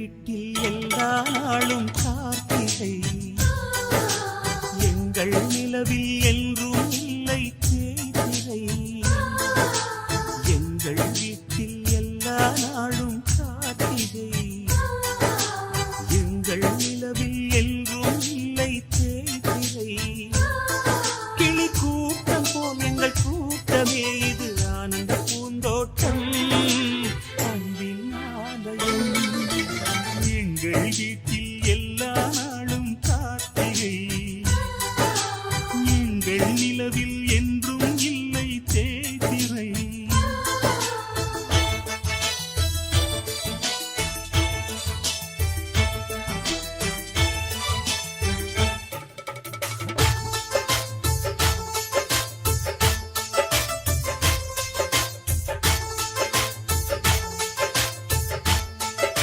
வீட்டில் எல்லா நாளும் காத்திரை. எங்கள் நிலவில் என்றும் இல்லை தேய்திரை. எங்கள் வீட்டில் எல்லா நாளும் காத்திரை. எங்கள் நிலவில் என்றும் இல்லை தேய்திரை. வெண்ணிலவில்